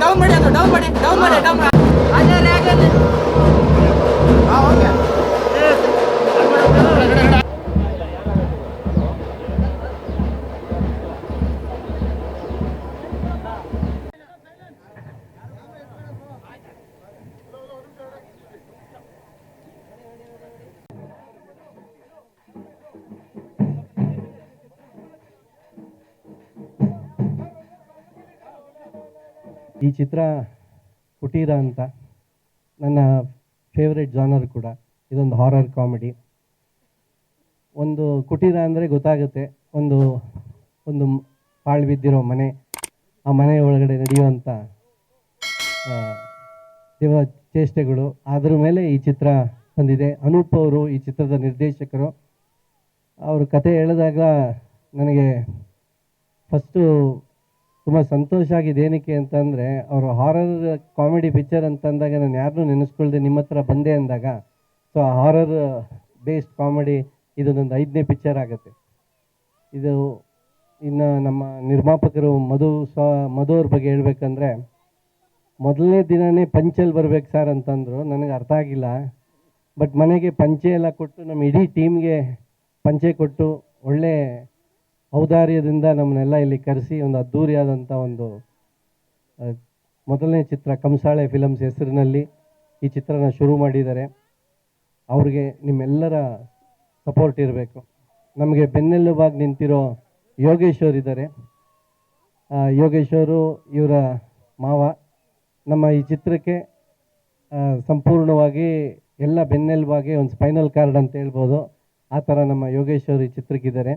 Down ಮಾಡಿ ಅದು down ಮಾಡಿ ಡೌನ್ ಮಾಡಿ ಡೌನ್ ಮಾಡಿ ಆಗಲೇ ಆಗಲೇ ಈ ಚಿತ್ರ ಕುಟೀರ ಅಂತ ನನ್ನ ಫೇವ್ರೆಟ್ ಜಾನರ್ ಕೂಡ ಇದೊಂದು ಹಾರರ್ ಕಾಮಿಡಿ ಒಂದು ಕುಟೀರ ಅಂದರೆ ಗೊತ್ತಾಗುತ್ತೆ. ಒಂದು ಒಂದು ಪಾಳು ಬಿದ್ದಿರೋ ಮನೆ, ಆ ಮನೆ ಒಳಗಡೆ ನಡೆಯುವಂಥ ದೇವ ಚೇಷ್ಟೆಗಳು. ಅದ್ರ ಮೇಲೆ ಈ ಚಿತ್ರ ಬಂದಿದೆ. ಅನೂಪ್ ಅವರು ಈ ಚಿತ್ರದ ನಿರ್ದೇಶಕರು. ಅವರು ಕತೆ ಹೇಳಿದಾಗ ನನಗೆ ಫಸ್ಟು ತುಂಬ ಸಂತೋಷ ಆಗಿದೆ. ಏನಕ್ಕೆ ಅಂತಂದರೆ, ಅವರು ಹಾರರ್ ಕಾಮಿಡಿ ಪಿಕ್ಚರ್ ಅಂತಂದಾಗ ನಾನು ಯಾರನ್ನೂ ನೆನೆಸ್ಕೊಳ್ದೆ ನಿಮ್ಮ ಹತ್ರ ಬಂದೆ ಅಂದಾಗ ಸೊ ಹಾರರ್ ಬೇಸ್ಡ್ ಕಾಮಿಡಿ ಇದು ನಂದು ಐದನೇ ಪಿಕ್ಚರ್ ಆಗುತ್ತೆ. ಇದು ಇನ್ನು ನಮ್ಮ ನಿರ್ಮಾಪಕರು ಮಧು ಸ ಮಧು ಅವ್ರ ಬಗ್ಗೆ ಹೇಳ್ಬೇಕಂದ್ರೆ, ಮೊದಲನೇ ದಿನವೇ ಪಂಚಲ್ಲಿ ಬರ್ಬೇಕು ಸರ್ ಅಂತಂದರು. ನನಗೆ ಅರ್ಥ ಆಗಿಲ್ಲ. ಬಟ್ ಮನೆಗೆ ಪಂಚೆ ಎಲ್ಲ ಕೊಟ್ಟು ನಮ್ಮ ಇಡೀ ಟೀಮ್ಗೆ ಪಂಚೆ ಕೊಟ್ಟು ಒಳ್ಳೆ ಔದಾರ್ಯದಿಂದ ನಮ್ಮನ್ನೆಲ್ಲ ಇಲ್ಲಿ ಕರೆಸಿ ಒಂದು ಅದ್ಧೂರಿಯಾದಂಥ ಒಂದು ಮೊದಲನೇ ಚಿತ್ರ ಕಂಸಾಳೆ ಫಿಲಮ್ಸ್ ಹೆಸರಿನಲ್ಲಿ ಈ ಚಿತ್ರನ ಶುರು ಮಾಡಿದ್ದಾರೆ. ಅವ್ರಿಗೆ ನಿಮ್ಮೆಲ್ಲರ ಸಪೋರ್ಟ್ ಇರಬೇಕು. ನಮಗೆ ಬೆನ್ನೆಲುಬಾಗಿ ನಿಂತಿರೋ ಯೋಗೇಶ್ವರ್ ಇದ್ದಾರೆ. ಯೋಗೇಶ್ವರು ಇವರ ಮಾವ. ನಮ್ಮ ಈ ಚಿತ್ರಕ್ಕೆ ಸಂಪೂರ್ಣವಾಗಿ ಎಲ್ಲ ಬೆನ್ನೆಲುಬಾಗಿ ಒಂದು ಸ್ಪೈನಲ್ ಕಾರ್ಡ್ ಅಂತ ಹೇಳ್ಬೋದು. ಆ ಥರ ನಮ್ಮ ಯೋಗೇಶ್ವರ್ ಈ ಚಿತ್ರಕ್ಕಿದ್ದಾರೆ.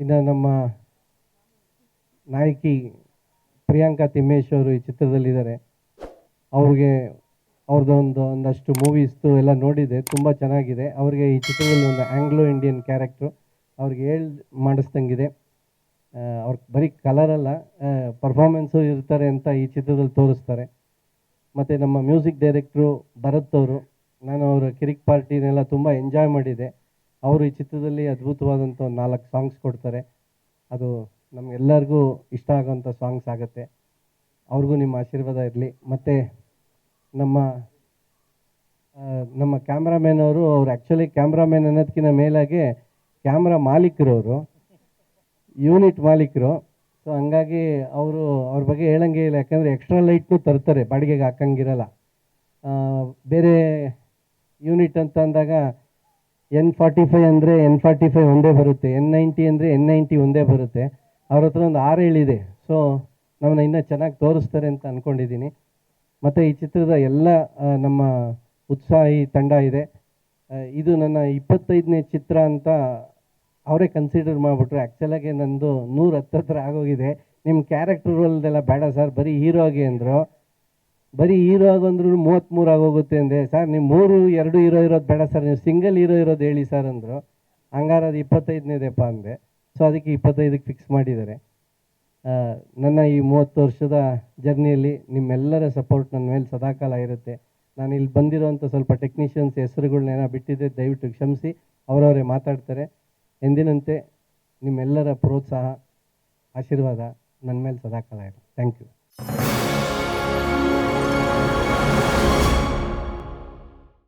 ಇನ್ನು ನಮ್ಮ ನಾಯಕಿ ಪ್ರಿಯಾಂಕಾ ತಿಮ್ಮೇಶ್ ಅವರು ಈ ಚಿತ್ರದಲ್ಲಿದ್ದಾರೆ. ಅವ್ರಿಗೆ ಅವ್ರದ್ದೊಂದು ಒಂದಷ್ಟು ಮೂವೀಸ್ದು ಎಲ್ಲ ನೋಡಿದೆ, ತುಂಬ ಚೆನ್ನಾಗಿದೆ. ಅವ್ರಿಗೆ ಈ ಚಿತ್ರದಲ್ಲಿ ಒಂದು ಆಂಗ್ಲೋ ಇಂಡಿಯನ್ ಕ್ಯಾರೆಕ್ಟ್ರು ಅವ್ರಿಗೆ ಹೇಳ್ ಮಾಡಿಸ್ದಂಗಿದೆ. ಅವ್ರ ಬರೀ ಕಲರಲ್ಲ ಪರ್ಫಾರ್ಮೆನ್ಸು ಇರ್ತಾರೆ ಅಂತ ಈ ಚಿತ್ರದಲ್ಲಿ ತೋರಿಸ್ತಾರೆ. ಮತ್ತು ನಮ್ಮ ಮ್ಯೂಸಿಕ್ ಡೈರೆಕ್ಟ್ರು ಭರತ್ ಅವರು, ನಾನು ಅವರ ಕಿರಿಕ್ ಪಾರ್ಟಿನೆಲ್ಲ ತುಂಬ ಎಂಜಾಯ್ ಮಾಡಿದೆ. ಅವರು ಈ ಚಿತ್ರದಲ್ಲಿ ಅದ್ಭುತವಾದಂಥ ಒಂದು ನಾಲ್ಕು ಸಾಂಗ್ಸ್ ಕೊಡ್ತಾರೆ. ಅದು ನಮಗೆಲ್ಲರಿಗೂ ಇಷ್ಟ ಆಗೋಂಥ ಸಾಂಗ್ಸ್ ಆಗುತ್ತೆ. ಅವ್ರಿಗೂ ನಿಮ್ಮ ಆಶೀರ್ವಾದ ಇರಲಿ. ಮತ್ತು ನಮ್ಮ ನಮ್ಮ ಕ್ಯಾಮ್ರಾಮ್ಯಾನ್ ಅವರು, ಅವ್ರು ಆ್ಯಕ್ಚುಲಿ ಕ್ಯಾಮ್ರಾಮ್ಯಾನ್ ಅನ್ನೋದಕ್ಕಿಂತ ಮೇಲಾಗಿ ಕ್ಯಾಮ್ರಾ ಮಾಲೀಕರು ಅವರು ಯೂನಿಟ್ ಮಾಲೀಕರು. ಸೊ ಹಂಗಾಗಿ ಅವರು ಅವ್ರ ಬಗ್ಗೆ ಹೇಳಂಗೆ ಇಲ್ಲ. ಯಾಕಂದರೆ ಎಕ್ಸ್ಟ್ರಾ ಲೈಟ್ನು ತರ್ತಾರೆ. ಬಾಡಿಗೆಗೆ ಹಾಕಂಗಿರಲ್ಲ. ಬೇರೆ ಯೂನಿಟ್ ಅಂತ ಅಂದಾಗ ಎನ್ ಫಾರ್ಟಿ ಫೈವ್ ಅಂದರೆ ಎನ್ ಫಾರ್ಟಿ ಫೈವ್ ಒಂದೇ ಬರುತ್ತೆ ಎನ್ ನೈಂಟಿ ಅಂದರೆ ಎನ್ ನೈಂಟಿ ಒಂದೇ ಬರುತ್ತೆ. ಅವ್ರ ಹತ್ರ ಒಂದು ಆರು ಹೇಳಿದೆ. ಸೊ ನಮ್ಮನ್ನ ಇನ್ನೂ ಚೆನ್ನಾಗಿ ತೋರಿಸ್ತಾರೆ ಅಂತ ಅಂದ್ಕೊಂಡಿದ್ದೀನಿ ಮತ್ತು ಈ ಚಿತ್ರದ ಎಲ್ಲ ನಮ್ಮ ಉತ್ಸಾಹಿ ತಂಡ ಇದೆ. ಇದು ನನ್ನ ಇಪ್ಪತ್ತೈದನೇ ಚಿತ್ರ ಅಂತ ಅವರೇ ಕನ್ಸಿಡರ್ ಮಾಡಿಬಿಟ್ರು. ಆ್ಯಕ್ಚುಲಾಗಿ ನಂದು ನೂರ ಹತ್ತತ್ರ ಆಗೋಗಿದೆ. ನಿಮ್ಮ ಕ್ಯಾರೆಕ್ಟರ್ ರೋಲ್ದೆಲ್ಲ ಬೇಡ ಸರ್ ಬರೀ ಹೀರೋ ಆಗಿ ಅಂದರು. ಬರೀ ಹೀರೋ ಆಗಂದ್ರೂ ಮೂವತ್ತ್ಮೂರು ಆಗೋಗುತ್ತೆ ಅಂದೆ. ಸರ್, ನೀವು ಮೂರು, ಎರಡು ಹೀರೋ ಇರೋದು ಬೇಡ ಸರ್. ನೀವು ಸಿಂಗಲ್ ಹೀರೋ ಇರೋದು ಹೇಳಿ ಸರ್ ಅಂದರು. ಹಂಗಾರೆ ಅದು ಇಪ್ಪತ್ತೈದನೇದಪ್ಪ ಅಂದೆ. ಸೊ ಅದಕ್ಕೆ ಇಪ್ಪತ್ತೈದಕ್ಕೆ ಫಿಕ್ಸ್ ಮಾಡಿದ್ದಾರೆ. ನನ್ನ ಈ ಮೂವತ್ತು ವರ್ಷದ ಜರ್ನಿಯಲ್ಲಿ ನಿಮ್ಮೆಲ್ಲರ ಸಪೋರ್ಟ್ ನನ್ನ ಮೇಲೆ ಸದಾಕಾಲ ಇರುತ್ತೆ. ನಾನು ಇಲ್ಲಿ ಬಂದಿರೋಂಥ ಸ್ವಲ್ಪ ಟೆಕ್ನಿಷಿಯನ್ಸ್ ಹೆಸರುಗಳನ್ನೇನೋ ಬಿಟ್ಟಿದ್ದೆ ದಯವಿಟ್ಟು ಕ್ಷಮಿಸಿ. ಅವರವರೇ ಮಾತಾಡ್ತಾರೆ. ಎಂದಿನಂತೆ ನಿಮ್ಮೆಲ್ಲರ ಪ್ರೋತ್ಸಾಹ, ಆಶೀರ್ವಾದ ನನ್ನ ಮೇಲೆ ಸದಾಕಾಲ ಇರುತ್ತೆ. Thank you